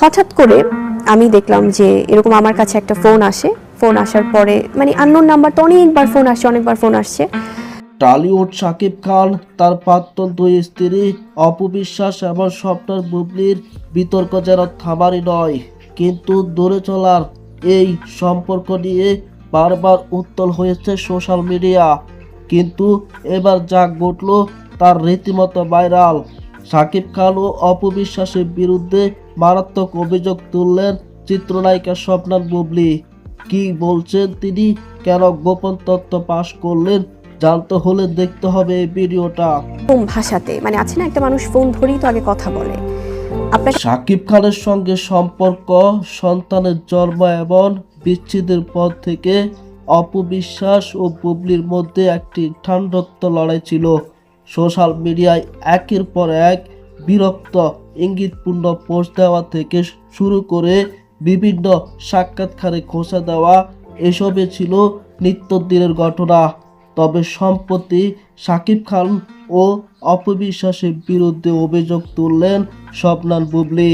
হঠাৎ করে আমি দেখলাম যে এরকম আমার কাছে একটা ফোন আসে। ফোন আসার পরে মানে আননোন নাম্বার তো অনেকবার ফোন আসছে অনেকবার ফোন আসছে। টালিউড শাকিব খান, তার প্রাক্তন দুই স্ত্রী অপবিশ্বাস এবং স্বপ্নার বুবলির বিতর্ক যেন থামারই নয়। কিন্তু দূরে চলার এই সম্পর্ক নিয়ে বারবার উত্তল হয়েছে সোশ্যাল মিডিয়া কিন্তু এবার যা ঘটল, তার রীতিমতো ভাইরাল শাকিব খান ও অপবিশ্বাসের বিরুদ্ধে মারাত্মক অভিযোগ তুললেন চিত্রনায়িকা স্বপ্নার বুবলি। কি বলছেন তিনি? কেন গোপন তথ্য পাশ করলেন? জানতে হলে দেখতে হবে এই ভিডিওটা। কোন ভাষাতে মানে আছে না একটা মানুষ ফোন ধরেই তো আগে কথা বলে। শাকিব খানের সঙ্গে সম্পর্ক সন্তানের জন্ম এবং বিচ্ছেদের পর থেকে অপবিশ্বাস ও বুবলির মধ্যে একটি ঠান্ডত্ব লড়াই ছিল। সোশ্যাল মিডিয়ায় একের পর এক বিরক্ত ইঙ্গিতপূর্ণ পোস্ট দেওয়া থেকে শুরু করে বিভিন্ন সাক্ষাৎকারে খোঁচা দেওয়া এসবে ছিল নিত্যদিনের ঘটনা। তবে সম্প্রতি সাকিব খান ও অপবিশ্বাসের বিরুদ্ধে অভিযোগ তুললেন স্বপ্নান বুবলি।